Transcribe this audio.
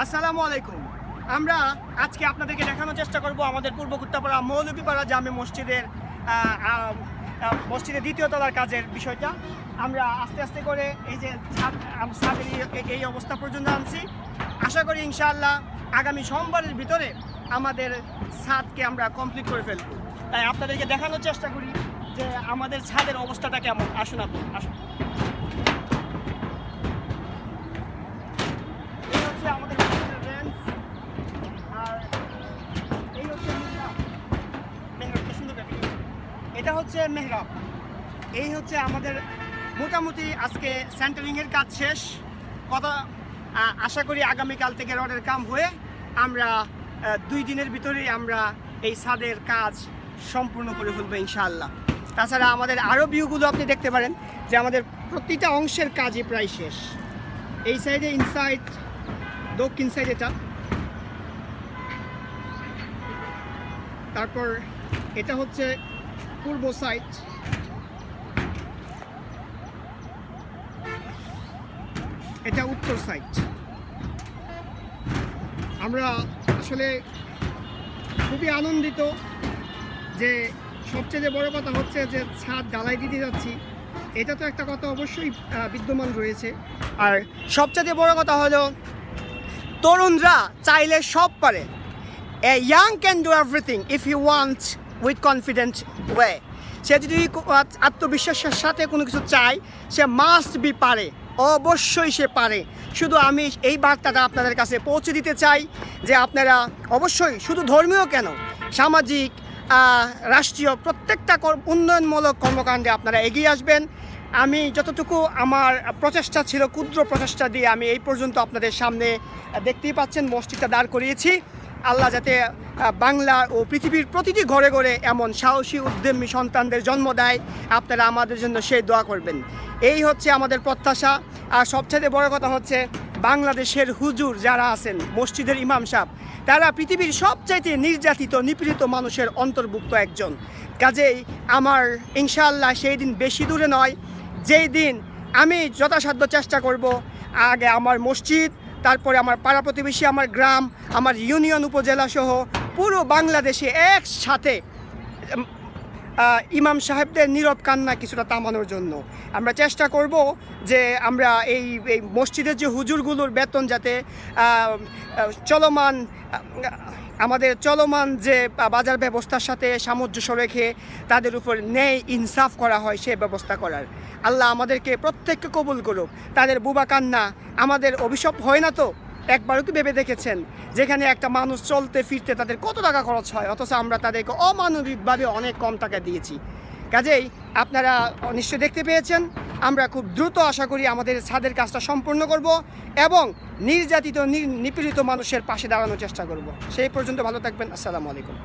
আসসালামু আলাইকুম। আমরা আজকে আপনাদেরকে দেখানোর চেষ্টা করব আমাদের পূর্ব কুত্তাপাড়া মৌলভীপাড়া জামে মসজিদের মসজিদের দ্বিতীয় তলার কাজের বিষয়টা। আমরা আস্তে আস্তে করে এই যে ছাদ- ছাদের এই অবস্থা পর্যন্ত আনছি। আশা করি ইনশাআল্লাহ আগামী সোমবারের ভিতরে আমাদের ছাদকে আমরা কমপ্লিট করে ফেলব। তাই আপনাদেরকে দেখানোর চেষ্টা করি যে আমাদের ছাদের অবস্থাটা কেমন। আসুন আপনি, আসুন এই হচ্ছে আমাদের মসজিদের রেঞ্জ আর এই হচ্ছে মেহরাব মেহরাব কি সুন্দর দেখা যায়। এটা হচ্ছে মেহরাব। এই হচ্ছে আমাদের মোটামুটি আজকে সেন্টারিংয়ের কাজ শেষ। কথা আশা করি আগামীকাল থেকে রডের কাম হয়ে আমরা দুই দিনের ভিতরেই আমরা এই ছাদের কাজ সম্পূর্ণ করে ফেলব ইনশাআল্লাহ। তাছাড়া আমাদের আরও ভিউগুলো আপনি দেখতে পারেন যে আমাদের প্রতিটা অংশের কাজই প্রায় শেষ। এই সাইডে ইনসাইড দক্ষিণ সাইড এটা তারপর এটা হচ্ছে পূর্ব সাইড এটা উত্তর সাইড আমরা আসলে খুবই আনন্দিত যে সবচেয়ে বড় কথা হচ্ছে যে ছাদ ঢালাই দিতে যাচ্ছি। এটা তো একটা কথা অবশ্যই বিদ্যমান রয়েছে। আর সবচেয়ে বড় কথা হলো, তরুণরা চাইলে সব পারে। A young can do everything if you want with confident way সে যদি আত্মবিশ্বাসের সাথে কোনো কিছু চায়, সে মাস্ট বি পারে। অবশ্যই সে পারে। শুধু আমি এই বার্তাটা আপনাদের কাছে পৌঁছে দিতে চাই যে আপনারা অবশ্যই শুধু ধর্মীয় কেন, সামাজিক রাষ্ট্রীয় প্রত্যেকটা উন্নয়নমূলক কর্মকাণ্ডে আপনারা এগিয়ে আসবেন। আমি যতটুকু আমার প্রচেষ্টা ছিল, ক্ষুদ্র প্রচেষ্টা দিয়ে আমি এই পর্যন্ত আপনাদের সামনে দেখতেই পাচ্ছেন, মসজিদটা দাঁড় করিয়েছি। আল্লাহ যাতে বাংলা ও পৃথিবীর প্রতিটি ঘরে ঘরে এমন সাহসী উদ্যমী সন্তানদের জন্ম দেয়, আপনারা আমাদের জন্য সেই দোয়া করবেন। এই হচ্ছে আমাদের প্রত্যাশা। আর সবচেয়ে বড় কথা হচ্ছে, বাংলাদেশের হুজুর যারা আছেন, মসজিদের ইমাম সাহেব, তারা পৃথিবীর সবচাইতে নির্যাতিত, নিপীড়িত মানুষের অন্তর্ভুক্ত একজন। কাজেই আমার, ইনশাআল্লাহ সেই দিন বেশি দূরে নয়, যেই দিন আমি যথাসাধ্য চেষ্টা করব, আগে আমার মসজিদ তারপরে আমার পাড়া প্রতিবেশী আমার গ্রাম আমার ইউনিয়ন উপজেলা সহ পুরো বাংলাদেশে একসাথে ইমাম সাহেবদের নীরব কান্না কিছুটা থামানোর জন্য। আমরা চেষ্টা করব যে আমরা এই এই মসজিদের যে হুজুরগুলোর বেতন যাতে চলমান, আমাদের চলমান যে বাজার ব্যবস্থার সাথে সামঞ্জস্য রেখে তাদের উপর ন্যায় ইনসাফ করা হয় সে ব্যবস্থা করার। আল্লাহ আমাদেরকে প্রত্যেককে কবুল করুক। তাদের বুবা কান্না আমাদের অভিশপ হয় না তো? একবারও কি ভেবে দেখেছেন? যেখানে একটা মানুষ চলতে, ফিরতে তাদের কত টাকা খরচ হয়? অথচ আমরা তাদেরকে অমানবিকভাবে অনেক কম টাকা দিয়েছি। কাজেই আপনারা নিশ্চয় দেখতে পেয়েছেন, আমরা খুব দ্রুত আশা করি আমাদের ছাদের কাজটা সম্পূর্ণ করব এবং নির্যাতিত নির- নিপীড়িত মানুষের পাশে দাঁড়ানোর চেষ্টা করব। সেই পর্যন্ত ভালো থাকবেন। আসসালামু আলাইকুম।